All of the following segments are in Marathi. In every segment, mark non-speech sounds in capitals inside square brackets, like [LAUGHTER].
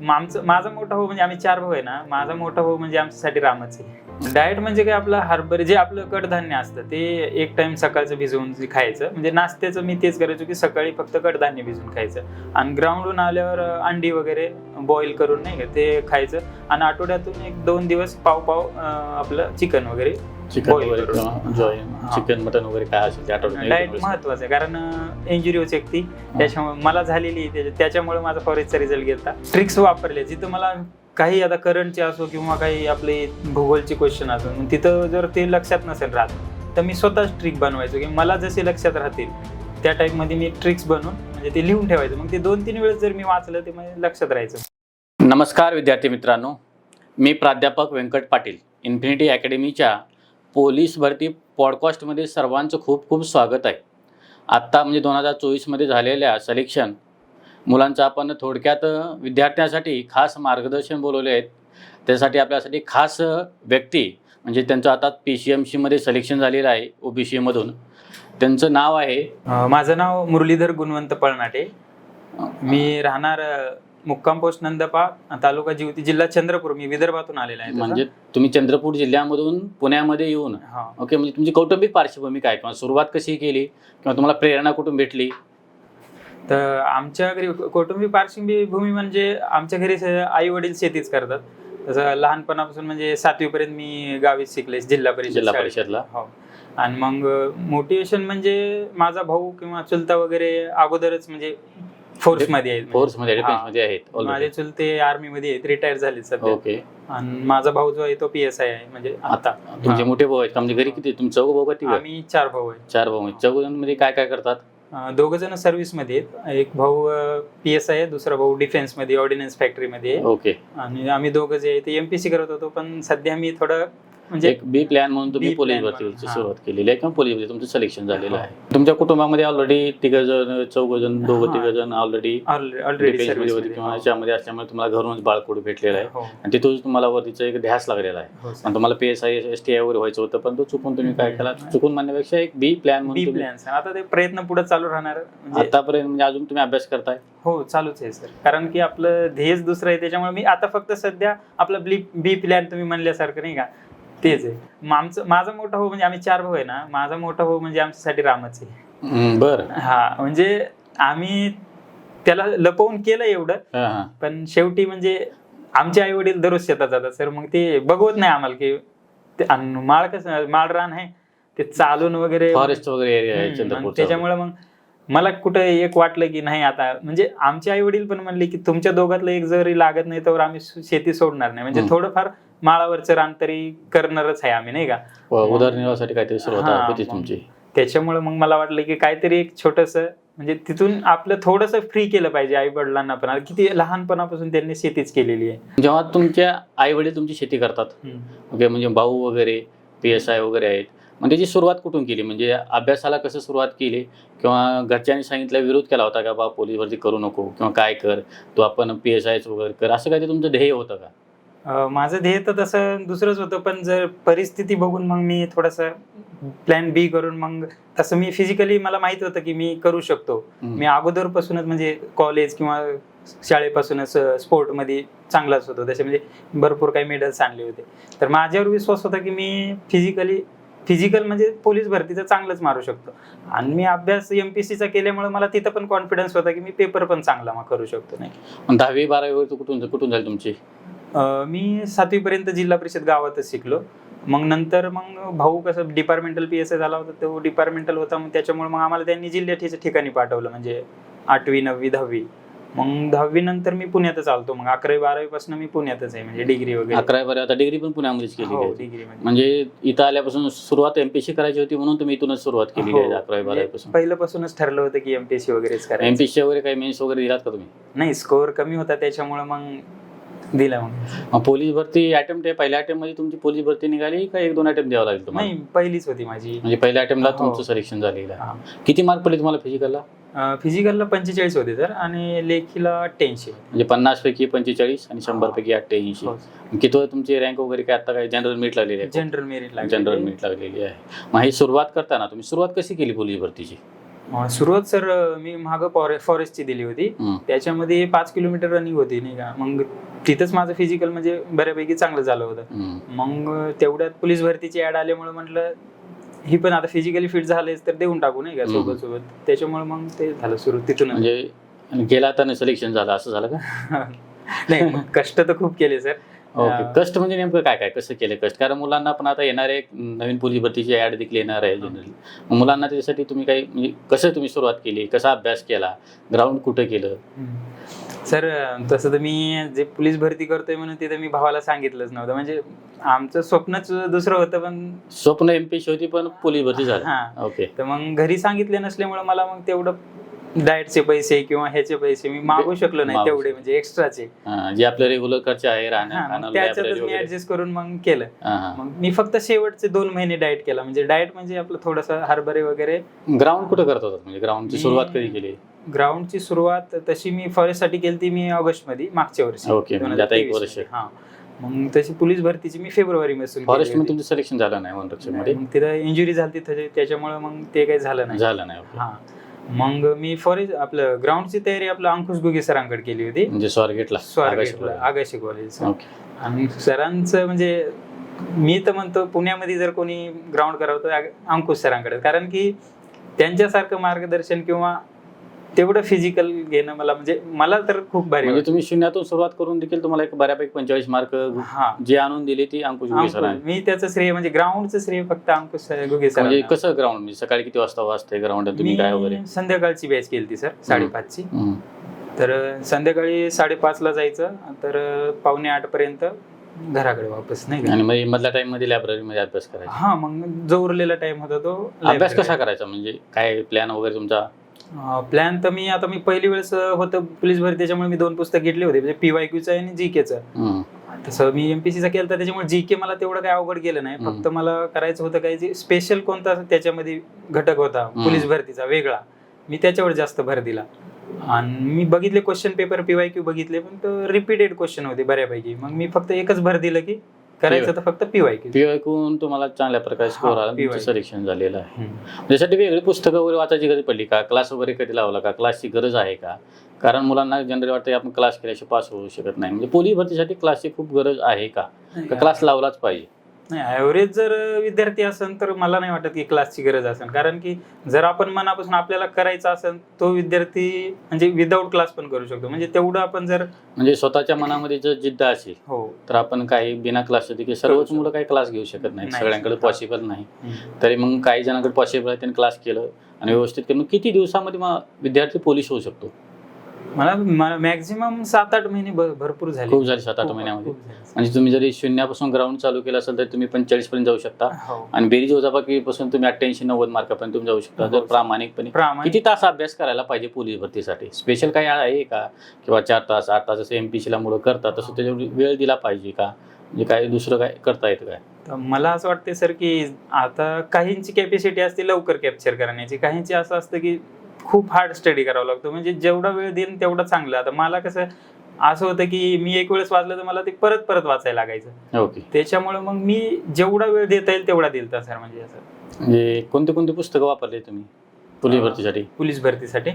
मग आमचं माझा मोठा भाऊ म्हणजे आम्ही चार भाऊ आहे ना माझा मोठा भाऊ म्हणजे आमच्यासाठी रामच. आहे डाएट म्हणजे काय आपलं हरभर जे आपलं कडधान्य असतं ते एक टाइम सकाळचं भिजवून खायचं म्हणजे नाश्त्याचं मी तेच करायचो की सकाळी फक्त कडधान्य भिजवून खायचं. आणि ग्राउंडहून आल्यावर अंडी वगैरे बॉईल करून नाही का ते खायचं. आणि आठवड्यातून एक दोन दिवस पाव पाव आपलं चिकन वगैरे चिकन Boil वगैरे करून. किंवा जॉईन हा. चिकन मटन वगैरे काय असेल ते डाएट महत्वाचं आहे कारण इंजुरी होऊ शकते त्याच्यामुळे मला झालेली आहे त्याच्या- त्याच्यामुळे माझा फॉरेस्टचा रिझल्ट घेतला ट्रिक्स वापरले जिथं मला काही आता करंटचे असो किंवा काही आपले भूगोलचे क्वेश्चन असो मग तिथं जर ते लक्षात नसेल राहत तर मी स्वतःच ट्रिक बनवायचो की मला जसे लक्षात राहतील त्या टाईपमध्ये मी ट्रिक्स बनवून म्हणजे ते लिहून ठेवायचं. मग ते दोन तीन वेळेस जर मी वाचलं ते म्हणजे लक्षात राहायचं. नमस्कार विद्यार्थी मित्रांनो. मी प्राध्यापक व्यंकट पाटील इन्फिनिटी अकॅडमीच्या पोलीस भरती पॉडकास्टमध्ये सर्वांचं खूप खूप स्वागत आहे. आत्ता म्हणजे दोन हजार चोवीसमध्ये झालेल्या सिलेक्शन मुलांचं आपण थोडक्यात विद्यार्थ्यांसाठी खास मार्गदर्शन बोलवले आहेत. त्यासाठी आपल्यासाठी खास व्यक्ती म्हणजे त्यांचं आता पी सी एम सीमध्ये सिलेक्शन झालेलं आहे ओ बी सी एमधून त्यांचं नाव आहे? माझं नाव मुरलीधर गुणवंत पळनाटे. मी राहणार मुक्काम पोस्ट नंदपा तालुका जिवती जिल्हा चंद्रपूर मी विदर्भातून आलेला आहे तसा. म्हणजे तुम्ही चंद्रपूर जिल्ह्यामधून पुण्यामध्ये येऊन हा. ओके म्हणजे तुमची कौटुंबिक पार्श्वभूमी काय? किंवा सुरुवात कशी केली? किंवा तुम्हाला प्रेरणा कुठून भेटली? तर आमच्या घरी कौटुंबिक पार्श्वभूमी म्हणजे आमच्या घरी आई वडील शेतीच करतात. तसं लहानपणापासून म्हणजे सातवी पर्यंत मी गावीच शिकले जिल्हा परिषद जिल्हा शाळेत. परिषदला. हो. आणि मग मोटिवेशन म्हणजे माझा भाऊ किंवा चुलता वगैरे अगोदरच म्हणजे फोर्समध्ये आहेत फोर्समध्ये हा. डिफेन्समध्ये आहेत माझे. चुलते आर्मी मध्ये आहेत रिटायर झाले सध्या. ओके आणि माझा भाऊ जो आहे तो पी एस आय आहे म्हणजे आता तुमचे. मोठे भाऊ आहेत म्हणजे घरी किती तुम्ही चौघ भाऊ का आम्ही चार भाऊ आहे चार भाऊ आहेत. चौघमध्ये काय काय करतात? दोघ जण सर्व्हिसमध्ये आहेत. एक भाऊ पी एस आय आहे दुसरा भाऊ डिफेन्समध्ये ऑर्डिनन्स फॅक्टरी मध्ये ओके आणि आम्ही दोघं जे आहे ते एमपीसी करत होतो पण सध्या मी थोडं म्हणजे एक बी प्लॅन म्हणून तुम्ही पोलीस भरतीची हा. सुरुवात केलेली आहे किंवा पोलीस तुमचं सिलेक्शन झालेलं हा. आहे. तुमच्या कुटुंबामध्ये ऑलरेडी तिघ जण चौघ जण दोघं हा. तिघ जण ऑलरेडी किंवा याच्यामध्ये असल्यामुळे तुम्हाला घरूनच बाळकोड भेटलेलं आहे. हो. आणि तिथून तुम्हाला वरतीचा एक ध्यास लागलेला आहे. हो आणि तुम्हाला P S I S T I वगैरे व्हायचं होतं पण तो चुकून तुम्ही काय केला? चुकून म्हणण्यापेक्षा एक बी प्लॅन बी प्लॅन्स आता ते प्रयत्न पुढे चालू राहणार म्हणजे आतापर्यंत म्हणजे अजून तुम्ही अभ्यास करताय? हो चालूच आहे सर कारण की आपलं ध्येयच दुसरं आहे त्याच्यामुळे मी आता फक्त सध्या आपलं बी प्लॅन तुम्ही म्हणल्यासारखं नाही का? तेच आहे. मग आमचं माझा मोठा भाऊ म्हणजे आम्ही चार भाऊ आहे ना माझा मोठा भाऊ म्हणजे आमच्यासाठी रामच आहे. बरं. हा म्हणजे आम्ही त्याला लपवून केलं एवढं पण शेवटी म्हणजे आमचे आई वडील दररोज शेतात जातात. सर मग ते बघवत नाही आम्हाला की ते अन माळ कसं माळ रान आहे ते चालून वगैरे फॉरेस्ट वगैरे एरिया आहे हम्म, मग चंद्रपूरचा. त्याच्यामुळे मग मला कुठं एक वाटलं की नाही आता म्हणजे आमचे आई वडील पण म्हणले की तुमच्या दोघातलं एक जरी लागत नाही तर आम्ही शेती सोडणार नाही म्हणजे. थोडंफार माळावरचं रान तरी करणारच आहे आम्ही नाही का उदरनिर्वाहासाठी काहीतरी सुरुवात. तुमची त्याच्यामुळे मग मला वाटलं की काहीतरी एक छोटस म्हणजे तिथून आपलं थोडस फ्री केलं पाहिजे आई वडिलांना पण किती लहानपणापासून त्यांनी शेतीच केलेली आहे जेव्हा तुमच्या आई वडील तुमची शेती करतात. ओके म्हणजे भाऊ वगैरे पी एस आय वगैरे आहेत मग त्याची सुरुवात कुठून केली? म्हणजे अभ्यासाला कसं सुरुवात केली? किंवा घरच्यांनी सांगितलं विरोध केला होता का बा पोलीस भरती करू नको किंवा काय कर? तू आपण पी एस आय वगैरे कर. असं काही तुमचं ध्येय होतं का? माझं ध्येय तर तसं दुसरंच होतं पण जर परिस्थिती बघून मग मी थोडंसं प्लॅन बी करून मग तसं मी फिजिकली मला माहीत होतं की मी करू शकतो. मी अगोदरपासूनच म्हणजे कॉलेज किंवा शाळेपासूनच स्पोर्टमध्ये चांगलाच होतो. तसे म्हणजे भरपूर काही मेडल्स आणले होते. तर माझ्यावर विश्वास होता की मी फिजिकली फिजिकल म्हणजे पोलीस भरतीचं चांगलंच मारू शकतो. आणि मी अभ्यास एम पी सीचा केल्यामुळे मला तिथं पण कॉन्फिडन्स होता की मी पेपर पण चांगला मग करू शकतो नाही मग दहावी बारावी वगैरे कुठून कुठून झाली तुमची? अं, मी सातवीपर्यंत जिल्हा परिषद गावातच शिकलो. मग नंतर मग भाऊ कसं डिपार्टमेंटल पी एस आय झाला होता तो डिपार्टमेंटल होता मग त्याच्यामुळे मग आम्हाला त्यांनी जिल्ह्याच्या ठिकाणी पाठवलं म्हणजे आठवी नववी दहावी. मग दहावी नंतर मी पुण्यातच आलतो. मग अकरावी बारावी पासून मी पुण्यातच आहे. म्हणजे डिग्री वगैरे. अकरावी बारावी आता डिग्री पण पुण्यामध्येच केली हो डिग्री म्हणजे म्हणजे इथं आल्यापासून सुरुवात एमपीसी करायची होती म्हणून तुम्ही इथूनच सुरुवात केली हो, आहे अकरावी म्हणजे बारावी पासून. पहिल्यापासूनच ठरलं होतं की एमपीएससी वगैरेच करायचं. एमपीसी वगैरे काही मेन्स वगैरे दिलात का तुम्ही? नाही स्कोअर कमी होता त्याच्यामुळे मग दिला मग. मग पोलीस भरती अटेम्प्ट आहे पहिल्या अटेम्प्टमध्ये तुमची पोलीस भरती निघाली का एक दोन अटेम्प्ट द्यावा लागेल तुम्हाला? नाही पहिलीच होती माझी. म्हणजे पहिल्या अटेम्प्टला हो. तुमचं सिलेक्शन झालेलं आहे. हा. किती मार्क पडले तुम्हाला फिजिकलला फिजिकलला पंचेचाळीस होते तर आणि लेखीला अठ्ठ्याऐंशी म्हणजे पन्नास पैकी पंचेचाळीस आणि शंभर पैकी अठ्ठ्याऐंशी हो. किती तुमची रँक वगैरे काय आता काय जनरल मीट लागलेली आहे? जनरल मेरिट जनरल मीट लागलेली आहे. मग ही सुरुवात करताना तुम्ही सुरुवात कशी केली पोलीस भरतीची? सुरुवात सर मी मागं फॉरे फॉरेस्टची दिली होती. त्याच्यामध्ये पाच किलोमीटर रनिंग होती नाही का? मग तिथंच माझं फिजिकल म्हणजे बऱ्यापैकी चांगलं झालं होतं. मग तेवढ्यात पोलीस भरतीची ऍड आल्यामुळे म्हटलं ही पण आता फिजिकली फिट झालेच तर देऊन टाकू नाही का. सोबत सोबत? त्याच्यामुळे मग ते झालं सुरू तिथून. म्हणजे गेला तर सिलेक्शन झालं असं झालं का? [LAUGHS] नाही कष्ट तर खूप केले सर ओके कष्ट म्हणजे नेमकं काय काय कसं केलं कष्ट? कारण मुलांना पण आता येणारे नवीन पोलीस भरतीची ऍड देखील येणार आहे जनरली मुलांना त्याच्यासाठी तुम्ही काही म्हणजे कसं तुम्ही सुरुवात केली? कसा अभ्यास केला? ग्राउंड कुठं केलं? सर तसं तर मी जे पोलीस भरती करतोय म्हणून तिथं मी भावाला सांगितलंच नव्हतं. म्हणजे आमचं स्वप्नच दुसरं होतं पण स्वप्न एमपीसी होती पण पोलीस भरती झाली. हा. ओके तर मग घरी सांगितले नसल्यामुळे मला मग तेवढं डाएटचे पैसे किंवा ह्याचे पैसे मी मागू शकलो नाही मागू तेवढे म्हणजे एक्स्ट्राचे हा, जे आपलं रेग्युलर खर्च आहे हा, मग त्याच्यातच library मी वगैरे. ऍडजस्ट करून मग केलं. हा, हा. मग मी फक्त शेवटचे दोन महिने डाएट केला. म्हणजे डाएट म्हणजे आपलं थोडंसं हरभरे वगैरे. ग्राउंड कुठं करत होतात? म्हणजे ग्राउंडची सुरुवात कधी केली? ग्राउंडची सुरुवात तशी मी फॉरेस्टसाठी केली ती मी ऑगस्टमध्ये मागच्या वर्षी. ओके, म्हणजे आता एक 2023 वर्ष. मध्ये. हा. मग तशी पोलीस भरतीची मी फेब्रुवारी मध्ये फॉरेस्टमध्ये तुमचं सिलेक्शन झालं नाही मध्ये तिथं इंजुरी झाली त्याच्या- त्याच्यामुळे मग ते काही झालं नाही. झालं नाही हा. मग मी फॉरेस्ट आपलं ग्राउंडची तयारी आपलं अंकुश गुगे सरांकडे केली होती. म्हणजे स्वारगेटला स्वारगेटला आगाशी कॉलेज आणि सरांचं म्हणजे मी तर म्हणतो पुण्यामध्ये जर कोणी ग्राउंड करावं तर अंकुश सरांकडे. कारण की त्यांच्यासारखं मार्गदर्शन किंवा तेवढं फिजिकल घेणं मला म्हणजे मला तर खूप भारी म्हणजे. तुम्ही शून्यातून सुरुवात करून देखील तुम्हाला एक बऱ्यापैकी पंचेचाळीस मार्क हा. जे आणून दिली ती अंकुश गुगे अंकुश- सरांनी. मी त्याचं श्रेय म्हणजे ग्राउंडचं श्रेय फक्त अंकुश सर- गुगे म्हणजे कसं ग्राउंड म्हणजे सकाळी किती वाजता वाजते ग्राउंड तुम्ही काय वगैरे? संध्याकाळची बॅच केली ती सर. साडेपाचची. हम्म. तर संध्याकाळी साडेपाचला जायचं तर पावणे आठ पर्यंत घराकडे वापस नाही का? आणि मग मधल्या टाइममध्ये लायब्ररी मध्ये अभ्यास करायचा. हा मग जो उरलेला टाइम होता तो अभ्यास कसा करायचा? म्हणजे काय प्लॅन वगैरे तुमचा? प्लॅन तर मी आता मी पहिली वेळेस होतं पोलीस भरती त्याच्यामुळे मी दोन पुस्तक घेतले होते म्हणजे पीवायक्यूचं आणि जी केचं. तसं मी एमपीसीचा केलं तर त्याच्यामुळे जी के मला तेवढं काय अवघड गेलं नाही. फक्त मला करायचं होतं काय जे स्पेशल कोणता त्याच्यामध्ये घटक होता. पोलीस भरतीचा वेगळा मी त्याच्यावर जास्त भर दिला आणि मी बघितले क्वेश्चन पेपर पीवायक्यू बघितले पण रिपीटेड क्वेश्चन होते बऱ्यापैकी मग मी फक्त एकच भर दिलं की करायचं तर फक्त पीवायक्यू PY ऐकून तुम्हाला चांगल्या प्रकारे स्कोर आला. सिलेक्शन झालेलं आहे. त्यासाठी वेगळी पुस्तकं वगैरे वाचायची गरज पडली का? क्लास वगैरे कधी लावला का? क्लासची गरज आहे का? कारण मुलांना जनरली वाटतं की आपण क्लास केल्याशिवाय पास होऊ शकत नाही. म्हणजे पोलीस भरतीसाठी क्लासची खूप गरज आहे का? क्लास लावलाच पाहिजे? नाही ऍव्हरेज जर विद्यार्थी असेल तर मला नाही वाटत की क्लासची गरज असेल कारण की जर आपण मनापासून आपल्याला करायचं असेल तो विद्यार्थी म्हणजे विदाऊट क्लास पण करू शकतो. म्हणजे तेवढं आपण जर म्हणजे स्वतःच्या मनामध्ये जर जिद्द असेल हो. तर आपण काही बिना क्लासच्या देखील सर्वच. मुलं काही क्लास घेऊ शकत नाही सगळ्यांकडे. पॉसिबल नाही. तरी मग काही जणांकडे पॉसिबल आहे त्यांनी क्लास केलं आणि व्यवस्थित केलं. किती दिवसामध्ये मग विद्यार्थी पोलीस होऊ शकतो? मला मॅक्झिमम सात आठ महिने भरपूर झाले. खूप झाले सात आठ महिन्यामध्ये. म्हणजे तुम्ही जरी शून्यापासून ग्राउंड चालू केलं असेल तर तुम्ही पंचेचाळीस पर्यंत जाऊ शकता. हो. आणि बेरीज वजाबाकीपासून तुम्ही अठ्ठ्याऐंशी नव्वद मार्कापर्यंत तुम्ही जाऊ शकता. जर हो. प्रामाणिकपणे प्रामाणिक. किती तास अभ्यास करायला पाहिजे पोलीस भरतीसाठी? स्पेशल काही आहे का? किंवा चार तास आठ तास जसं एम पी सीला मुलं करतात तसं त्याच्यावर वेळ दिला पाहिजे का? म्हणजे काय दुसरं काय करता येतं काय? मला असं वाटतं सर की आता काहींची कॅपॅसिटी असते लवकर कॅप्चर करण्याची. काहींची असं असतं की खूप हार्ड स्टडी करावा लागतो. म्हणजे जेवढा वेळ देईन तेवढं चांगलं. आता मला कसं असं होतं की मी एक वेळेस वाचलं तर मला ते परत परत वाचायला लागायचं. ओके. त्याच्यामुळे मग मी जेवढा वेळ देता येईल तेवढा दिलता सर म्हणजे असं. म्हणजे कोणते कोणते पुस्तकं वापरले तुम्ही? पोलीस भरतीसाठी? पोलीस भरतीसाठी.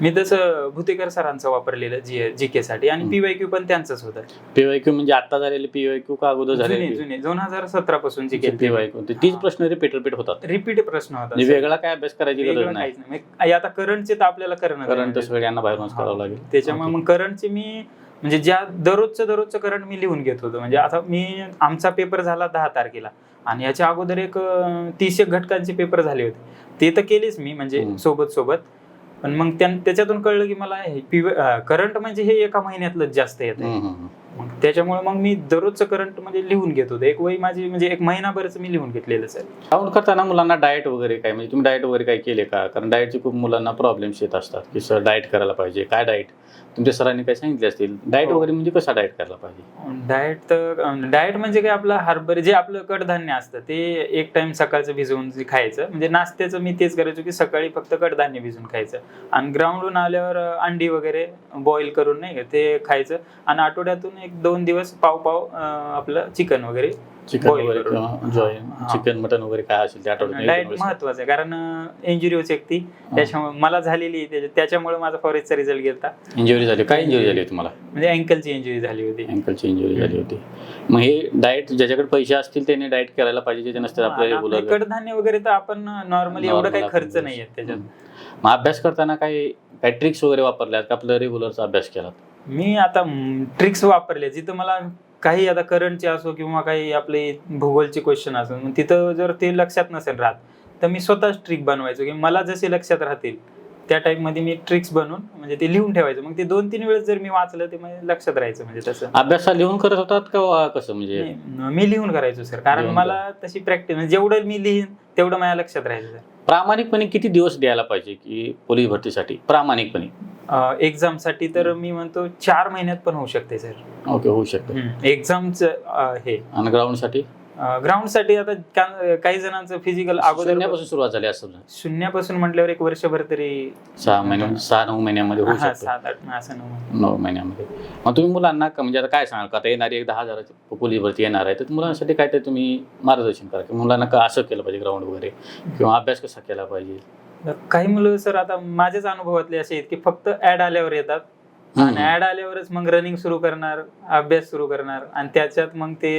मी तसं भुतेकर सरांचं वापरलेलं जी जी के साठी आणि. पीवायक्यू पण त्यांचंच होतं. पीवायक्यू म्हणजे आता झालेले पीवायक्यू का अगोदर जुने झालेले जुने. दोन हजार सतरा पासून जी के पीवायक्यू तीच प्रश्न रिपीट रिपीट होतात. रिपीट प्रश्न होता म्हणजे. वेगळा काय अभ्यास करायची गरज वेगळं नाही. काहीच नाही. म्हणजे आता करंटचे तर आपल्याला करणं कारण तर सगळ्यांना बाहेरूनच करावं लागेल. त्याच्यामुळे मग करंटचे मी म्हणजे ज्या दररोजचं दररोजचं करंट मी लिहून घेत होतो. म्हणजे आता मी आमचा पेपर झाला दहा तारखेला. आणि याच्या अगोदर एक तीस एक घटकांचे पेपर झाले होते. ते तर केलेच मी म्हणजे हम्म. सोबत सोबत. पण मग त्या- त्याच्यातून कळलं की मला करंट म्हणजे हे एका महिन्यातलंच जास्त येत त्याच्यामुळे मग मी दररोजचं करंट म्हणजे लिहून घेत होतो. एक वही माझी म्हणजे एक महिनाभरच मी लिहून घेतलेलं सर काउंट करताना मुलांना डाएट वगैरे काय म्हणजे तुम्ही डाएट वगैरे काय केले का? कारण डाएटचे खूप मुलांना प्रॉब्लेम्स येत असतात की सर डाएट करायला पाहिजे. काय डाएट तुमच्या सरांनी काय सांगितले असतील? डाएट हो. वगैरे म्हणजे कसा डाएट करायला पाहिजे? डाएट तर डाएट म्हणजे काय आपलं हरभरे जे आपलं कडधान्य असतं ते एक टाइम सकाळचं भिजवून जे खायचं म्हणजे नाश्त्याचं मी तेच करायचो की सकाळी फक्त कडधान्य भिजवून खायचं. आणि ग्राउंडहून आल्यावर अंडी वगैरे बॉईल करून नाही का ते खायचं. आणि आठवड्यातून एक दोन दिवस पाव पाव आपलं चिकन वगैरे चिकन वगैरे. चिकन मटन वगैरे काय असेल ते आठवड्यात डाएट. महत्वाचं आहे कारण इंजुरी होते त्याच्यामुळे मला झालेली त्याच्या- त्याच्यामुळे माझा फॉरेस्टचा रिझल्ट गेला इंजुरी झाली. काय इंजुरी झाली होती तुम्हाला? म्हणजे अँकलची इंजुरी झाली होती. अँकलची इंजुरी झाली होती. मग हे डाएट ज्याच्याकडे पैसे असतील त्याने डाएट करायला पाहिजे ज्याचे नसतात आपल्या आणि आपले रेग्युलर कडधान्य वगैरे तर आपण नॉर्मली एवढं काही खर्च नाही आहेत त्याच्यात. मग अभ्यास करताना काही ट्रिक्स वगैरे वापरल्यात का? आपलं रेग्युलरचा अभ्यास केला मी आता ट्रिक्स वापरले. जिथं मला काही आता करंटचे असो किंवा काही आपले भूगोलचे क्वेश्चन असो तिथं जर ते लक्षात नसेल राहत तर मी स्वतःच ट्रिक बनवायचो. की मला जसे लक्षात राहतील त्या टाईपमध्ये मी ट्रिक्स बनवून म्हणजे ते लिहून ठेवायचं. मग ते दोन तीन वेळेस जर मी वाचलं ते म्हणजे लक्षात राहायचं म्हणजे तसं. अभ्यास लिहून करत होतात का कसं म्हणजे? नाही, मी लिहून करायचो सर कारण लिहून मला तशी प्रॅक्टिस म्हणजे जेवढं मी लिहीन तेवढं माझ्या लक्षात राहायचं सर प्रामाणिकपणे किती दिवस द्यायला पाहिजे की पोलीस भरतीसाठी? प्रामाणिकपणे. एक्झामसाठी तर मी म्हणतो चार महिन्यात पण होऊ शकते सर ओके होऊ शकतं. एक्झामचं हे. आणि ग्राउंडसाठी ग्राउंडसाठी आता काही जणांचं फिजिकल अगोदर शून्यापासून सुरुवात झाली असं समजा. शून्यापासून म्हटल्यावर एक वर्षभर तरी सहा महिने सहा नऊ महिन्यामध्ये होऊ हा, शकतं. सात आठ असं नऊ नऊ महिन्यामध्ये. मग तुम्ही मुलांना का- म्हणजे आता काय सांगाल का? आता येणारी एक दहा हजार पोलीस भरती येणार आहे तर मुलांसाठी काय ते तुम्ही मार्गदर्शन करा की मुलांना का असं केलं पाहिजे ग्राउंड वगैरे किंवा अभ्यास कसा केला पाहिजे? काही मुलं सर आता माझ्याच अनुभवातले असे आहेत की फक्त ऍड आल्यावर येतात. आणि ऍड आल्यावरच मग रनिंग सुरू करणार अभ्यास सुरू करणार आणि त्याच्यात मग ते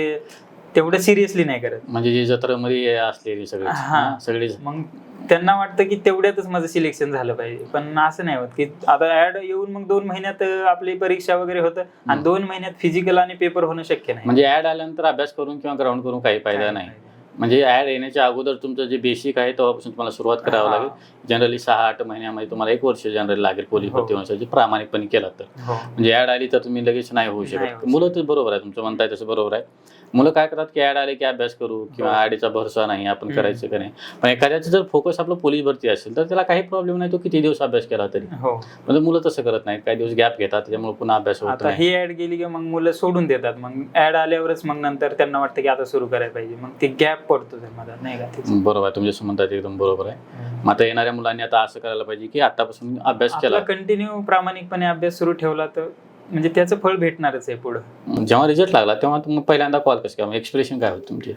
तेवढं सिरियसली नाही करत. म्हणजे जी जत्रेमध्ये असलेली सगळी हा. सगळी मग त्यांना वाटतं की तेवढ्यातच माझं सिलेक्शन झालं पाहिजे. पण असं नाही होत की आता ऍड येऊन मग दोन महिन्यात अं, आपली परीक्षा वगैरे होतं आणि हम्म. दोन महिन्यात फिजिकल आणि पेपर होणं शक्य नाही. म्हणजे ऍड आल्यानंतर अभ्यास करून किंवा ग्राउंड करून काही फायदा नाही. म्हणजे ऍड येण्याच्या अगोदर तुमचं जे बेसिक आहे तेव्हापासून तुम्हाला सुरुवात करावं हा. लागेल. जनरली सहा आठ महिन्यामध्ये तुम्हाला एक वर्ष जनरली लागेल पोलीस हो. भरती होण्यासाठी प्रामाणिकपणे केला तर. हो. म्हणजे ऍड आली तर तुम्ही लगेच नाही होऊ नाही शकत. होऊ मुलं तर बरोबर आहे. तुमचं म्हणताय तसं बरोबर आहे. मुलं काय करतात की ऍड आले की अभ्यास करू किंवा हो. ऍडचा भरोसा नाही आपण. करायचं का नाही? पण एखाद्याचं जर फोकस आपलं पोलीस भरती असेल तर त्याला काही प्रॉब्लेम नाही तो किती दिवस अभ्यास केला तरी. हो. म्हणजे मुलं तसं करत नाहीत काही दिवस गॅप घेतात त्याच्यामुळे पुन्हा अभ्यास होत आता नाही. ही ऍड गेली की मग मुलं सोडून देतात. मग ऍड आल्यावरच मग नंतर त्यांना वाटतं की आता सुरू करायला पाहिजे. मग ते गॅप पडतो नाही का. बरोबर आहे तुमच्या म्हणतात एकदम बरोबर आहे. मग आता येणाऱ्या मुलांनी आता असं करायला पाहिजे की आतापासून अभ्यास आपला केला. कंटिन्यू प्रामाणिकपणे अभ्यास सुरू ठेवला तर म्हणजे त्याचं फळ भेटणारच आहे पुढं. जेव्हा रिझल्ट लागला तेव्हा तुम्ही पहिल्यांदा कॉल कसं केला? एक्सप्रेशन काय होतं तुमचे?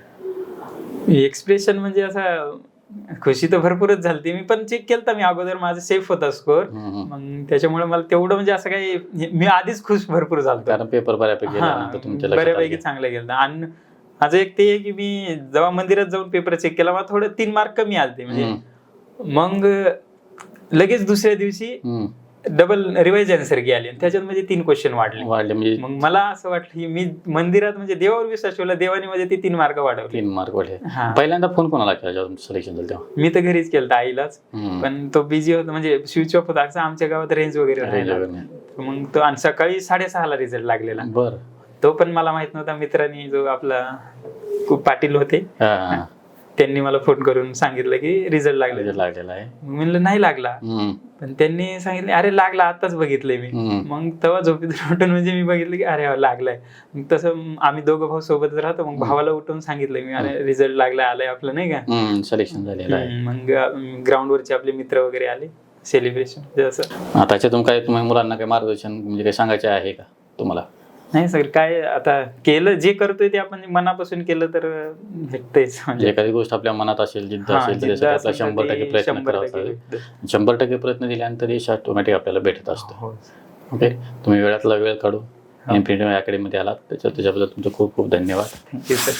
एक्सप्रेशन म्हणजे असं खुशी तर भरपूरच झाली मी पण चेक केलं मी अगोदर माझं सेफ होता हम्म, हम्म. मग त्याच्यामुळे मला तेवढं म्हणजे असं काही मी आधीच खुश भरपूर झालो कारण पेपर बऱ्यापैकी गेल्यानंतर तुमच्या लक्षात बऱ्यापैकी आलं. चांगलं गेलं आणि माझं एक ते आहे की मी जेव्हा मंदिरात जाऊन पेपर चेक केला मला थोडं तीन मार्क कमी आलते. म्हणजे हम्म, मग लगेच दुसऱ्या दिवशी हम्म. डबल रिवाइज आन्सर आली त्याच्यात म्हणजे तीन क्वेश्चन वाढले. वाढले म्हणजे मग मला असं वाटलं की मी मंदिरात म्हणजे देवावर विश्वास ठेवला देवाने म्हणजे ते तीन मार्क वाढवले. तीन मार्क वाढले. पहिल्यांदा फोन कोणाला केला जेव्हा तुमचं सिलेक्शन झालं तेव्हा? मी तर घरीच केलं आईलाच. पण तो बिझी होता म्हणजे स्विच ऑफ होता असं आमच्या गावात रेंज वगैरे. मग तो आणि सकाळी साडेसहाला रिझल्ट लागलेला. बरं. तो पण मला माहीत नव्हता मित्रांनी जो आपला खूप पाटील होते. त्यांनी मला फोन करून सांगितलं की रिझल्ट Result लागलेला आहे. म्हणलं नाही लागला. पण त्यांनी सांगितले अरे लागला आताच बघितलंय मी. मग तेव्हा झोपेतून [LAUGHS] उठून म्हणजे मी बघितलं की अरे लागलाय. मग तसं आम्ही दोघं भाऊ सोबतच राहतो मग भावाला उठून सांगितलंय मी अरे रिझल्ट लागलाय आलाय आपलं नाही का? सिलेक्शन झालेलं आहे. मग ग्राउंडवरचे आपले मित्र वगैरे आले सेलिब्रेशन जसं. आता त्याच्यातून काय तुम्ही मुलांना काही मार्गदर्शन म्हणजे काही सांगायचे आहे का तुम्हाला? नाही सर काय आता केलं जे करतोय ते आपण मनापासून केलं तर भेटतेच म्हणजे. एखादी गोष्ट आपल्या मनात असेल जिद्द हा, असेल शंभर टक्के प्रयत्न करावा. शंभर टक्के प्रयत्न दिल्यानंतर यश ऑटोमॅटिक आपल्याला भेटत असतं. हो. ओके? तुम्ही वेळातला वेळ काढून इन्फिनिटी अकॅडमीमध्ये आलात. त्याच्या त्याच्याबद्दल तुमचं खूप खूप धन्यवाद. Thank you sir.